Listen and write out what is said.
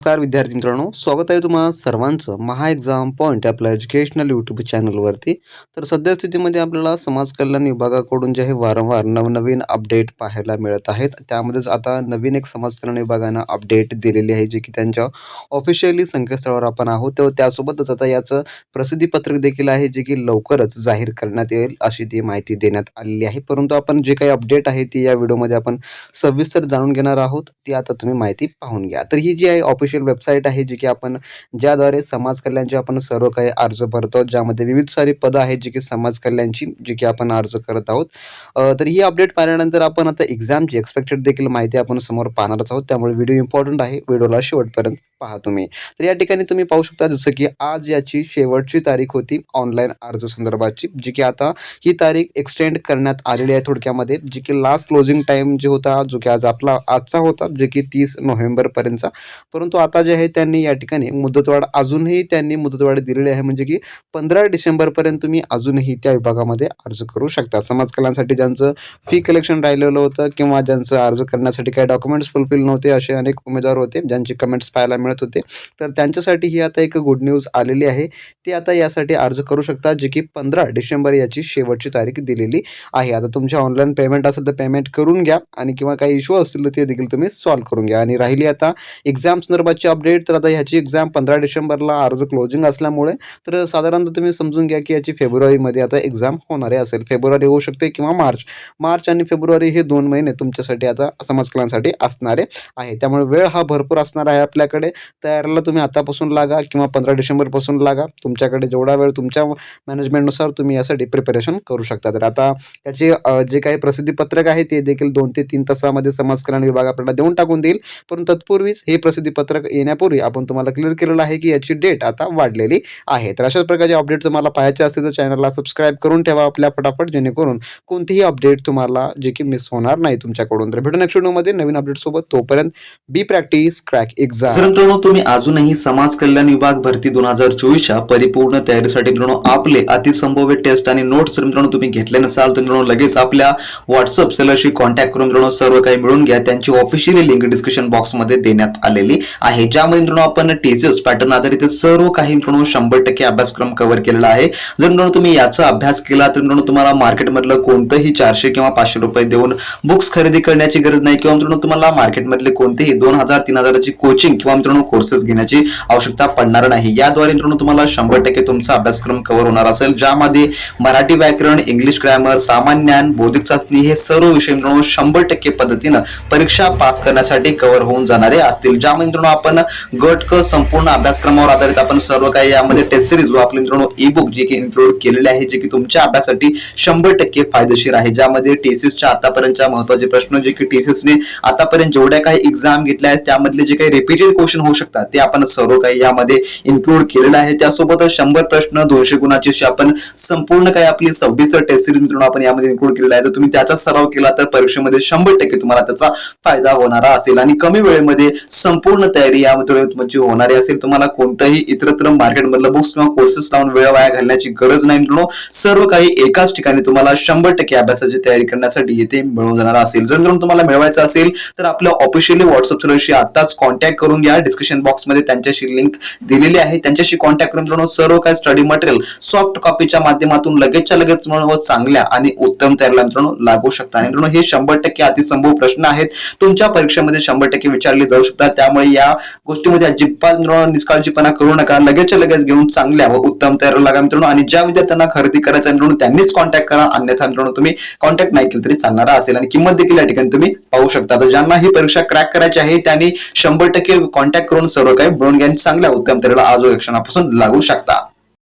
नमस्कार विद्यार्थी मित्रांनो स्वागत आहे तुम्हा सर्वांचं महा एक्झाम पॉईंट आपल्या एज्युकेशनल यूट्यूब चॅनलवरती तर सध्या स्थितीमध्ये आपल्याला समाज कल्याण विभागाकडून जे आहे वारंवार नवनवीन अपडेट पाहायला मिळत आहेत. त्यामध्येच आता नवीन एक समाज कल्याण विभागानं अपडेट दिलेली आहे जे की त्यांच्या ऑफिशियली संकेतस्थळावर आपण आहोत. तर त्यासोबतच आता याचं प्रसिद्धीपत्रक देखील आहे जे की लवकरच जाहीर करण्यात येईल अशी ती माहिती देण्यात आलेली आहे. परंतु आपण जे काही अपडेट आहे ती या व्हिडिओमध्ये आपण सविस्तर जाणून घेणार आहोत ती आता तुम्ही माहिती पाहून घ्या. तर ही जी आहे ऑफिशियल वेबसाईट आहे जी की आपण ज्याद्वारे समाज कल्याणचे आपण सर्व काही अर्ज भरतो. ज्यामध्ये विविध सारी पदं आहेत जी की समाज कल्याणची जी की आपण अर्ज करत आहोत. तर ही अपडेट पाहिल्यानंतर आपण आता एक्झामची एक्सपेक्टेड देखील माहिती आपण समोर पाहणारच आहोत. त्यामुळे व्हिडिओ इम्पॉर्टंट आहे. व्हिडिओला शेवटपर्यंत पहा तुम्ही. तर या ठिकाणी तुम्ही पाहू शकता जसं की आज याची शेवटची तारीख होती ऑनलाईन अर्ज संदर्भाची जी की आता ही तारीख एक्सटेंड करण्यात आलेली आहे थोडक्यामध्ये. जी की लास्ट क्लोजिंग टाईम जे होता जो की आज आपला आजचा होता जे की तीस नोव्हेंबरपर्यंतचा. परंतु आता जे आहे त्यांनी या ठिकाणी मुदतवाढ अजूनही त्यांनी मुदतवाढ दिलेली आहे. म्हणजे की पंधरा डिसेंबरपर्यंत तुम्ही अजूनही त्या विभागामध्ये अर्ज करू शकता. समाज कल्याणसाठी ज्यांचं फी कलेक्शन राहिलेलं होतं किंवा ज्यांचं अर्ज करण्यासाठी काही डॉक्युमेंट्स फुलफिल नव्हते असे अनेक उमेदवार होते ज्यांचे कमेंट्स पाहायला मिळत होते. तर त्यांच्यासाठी ही आता एक गुड न्यूज आलेली आहे. ते आता यासाठी अर्ज करू शकता जे की पंधरा डिसेंबर याची शेवटची तारीख दिलेली आहे. आता तुमच्या ऑनलाईन पेमेंट असेल तर पेमेंट करून घ्या आणि किंवा काही इश्यू असतील तर ते देखील तुम्ही सॉल्व्ह करून घ्या. आणि राहिली आता एक्झाम संदर्भाची अपडेट तर आता ह्याची एक्झाम पंधरा डिसेंबरला अर्ज क्लोजिंग असल्यामुळे तर साधारणतः तुम्ही समजून घ्या की याची फेब्रुवारीमध्ये आता एक्झाम होणारे असेल. फेब्रुवारी होऊ शकते किंवा मार्च. मार्च आणि फेब्रुवारी हे दोन महिने तुमच्यासाठी आता समाजकलांसाठी असणारे आहे. त्यामुळे वेळ हा भरपूर असणार आहे आपल्याकडे. तयारीला तुम्ही आतापासून लागा किंवा पंधरा डिसेंबरपासून लागा. तुमच्याकडे जेवढा वेळ तुमच्या मॅनेजमेंटनुसार तुम्ही यासाठी प्रिपरेशन करू शकता. तर आता त्याचे जे काही प्रसिद्धीपत्रक आहे ते देखील दोन ते तीन तासामध्ये समाजकल्याण विभाग आपल्याला देऊन टाकून देईल. परंतु तत्पूर्वीच हे प्रसिद्धीपत्रक येण्यापूर्वी आपण तुम्हाला क्लिअर केलेलं आहे की याची डेट आता वाढलेली आहे. तर अशाच प्रकारचे अपडेट तुम्हाला पाहायचे असतील तर चॅनलला सबस्क्राईब करून ठेवा आपल्या फटाफट जेणेकरून कोणतीही अपडेट तुम्हाला जे की मिस होणार नाही तुमच्याकडून. तर भेटू नेक्स्ट व्हिडिओमध्ये नवीन अपडेट सोबत. तोपर्यंत बी प्रॅक्टिस क्रॅक जर एक्झाम मित्रांनो तुम्ही अजूनही समाज कल्याण विभाग भरती दोन हजार चोवीसच्या परिपूर्ण तयारीसाठी मित्रांनो आपले अतिसंभव्य टेस्ट आणि नोट्स जर मित्रांनो तुम्ही घेतले नसाल तर मित्रांनो लगेच आपल्या व्हॉट्सअप सेलरशी कॉन्टॅक्ट करून मित्रांनो सर्व काही मिळून घ्या. त्यांची ऑफिशियली लिंक डिस्क्रिप्शन बॉक्समध्ये देण्यात आलेली आहे ज्यामध्ये मित्रांनो आपण टीचर्स पॅटर्न आधारित सर्व काही मित्रांनो शंभर टक्के अभ्यासक्रम कव्हर केलेला आहे. जर मित्रांनो तुम्ही याचा अभ्यास केला तर मित्रांनो तुम्हाला मार्केटमधलं कोणतंही चारशे किंवा पाचशे रुपये देऊन बुक्स खरेदी करण्याची गरज नाही किंवा मित्रांनो तुम्हाला मार्केटमधले कोणतेही दोन हजार तीन हजाराची कोचिंग किंवा मित्रांनो कोर्सेस घेण्याची आवश्यकता पडणार नाही. याद्वारे मित्रांनो तुम्हाला शंभर टक्के तुमचा अभ्यासक्रम कव्हर होणार असेल. ज्यामध्ये मराठी व्याकरण इंग्लिश ग्रॅमर सामान्य ज्ञान बौद्धिक चाचणी हे सर्व विषय मित्रांनो शंभर टक्के पद्धतीनं परीक्षा पास करण्यासाठी कव्हर होऊन जाणारे असतील. ज्यामध्ये मित्रांनो आपण गट क संपूर्ण अभ्यासक्रमावर आधारित आपण सर्व काही यामध्ये टेस्ट सिरीज व आपले मित्रांनो ई बुक जे की इन्क्लूड केलेले आहे जे की तुमच्या अभ्यासासाठी शंभर टक्के फायदेशीर आहे. ज्यामध्ये टेसिसच्या आतापर्यंतच्या महत्त्वाचे प्रश्न जे की टेसिसने आतापर्यंत जेवढ्या काही एक्झाम घेतल्या आहेत त्यामधले जे काही रिपीटेड क्वेश्चन होऊ शकतात ते आपण सर्व काही यामध्ये इन्क्लूड केलेलं आहे. त्यासोबतच शंभर प्रश्न दोनशे गुणाची अशी आपण संपूर्ण काही आपली सव्वीस टेस्ट सिरीज मित्रांनो आपण यामध्ये इन्क्लूड केलेला आहे. तर तुम्ही त्याचा सराव केला तर परीक्षेमध्ये शंभर टक्के तुम्हाला त्याचा फायदा होणारा असेल. आणि कमी वेळेमध्ये संपूर्ण तयारी यामध्ये तुमची होणारी असेल तुम्हाला कोणतंही इतरत्र मार्केटमधलं बुक्स किंवा कोर्सेस लावून वेळ वाया घालण्याची गरज नाही मित्रांनो सर्व काही एकाच ठिकाणी तुम्हाला शंभर टक्के अभ्यासाची तयारी करण्यासाठी येथे मिळून जाणार असेल. जर मित्रांनो तुम्हाला मिळवायचं असेल तर आपल्या ऑफिशियली व्हॉट्सअप सर्वशी आताच कॉन्टॅक्ट करून घ्या. डिस्क्रिप्शन बॉक्समध्ये त्यांच्याशी लिंक दिलेली आहे. त्यांच्याशी कॉन्टॅक्ट करून मित्रांनो सर्व काही स्टडी मटेरियल सॉफ्ट कॉपीच्या माध्यमातून लगेचच्या लगेच चांगल्या आणि उत्तम तयारीला मित्रांनो लागू शकता. आणि मित्रांनो हे शंभर टक्के अतिसंभव प्रश्न आहेत. तुमच्या परीक्षेमध्ये शंभर टक्के विचारले जाऊ शकतात. त्यामुळे या गोष्टीमध्ये अजिबात मित्रांनो निष्काळजीपणा करू नका. लगेचच्या लगेच घेऊन चांगल्या व उत्तम तयार लागा मित्रांनो. आणि ज्या विद्यार्थ्यांना खरेदी करायचं मित्रांनो त्यांनीच कॉन्टॅक्ट करा. अन्यथा मित्रांनो तुम्ही कॉन्टॅक्ट नाही केलं तरी चालणारा असेल. आणि किंमत देखील या ठिकाणी तुम्ही पाहू शकता. तर ज्यांना ही परीक्षा क्रॅक करायची आहे त्यांनी शंभर टक्के कॉन्टॅक्ट करून सर्व काही मिळून घ्या चांगल्या उत्तम तयारीला आज व क्षणापासून लागू शकता.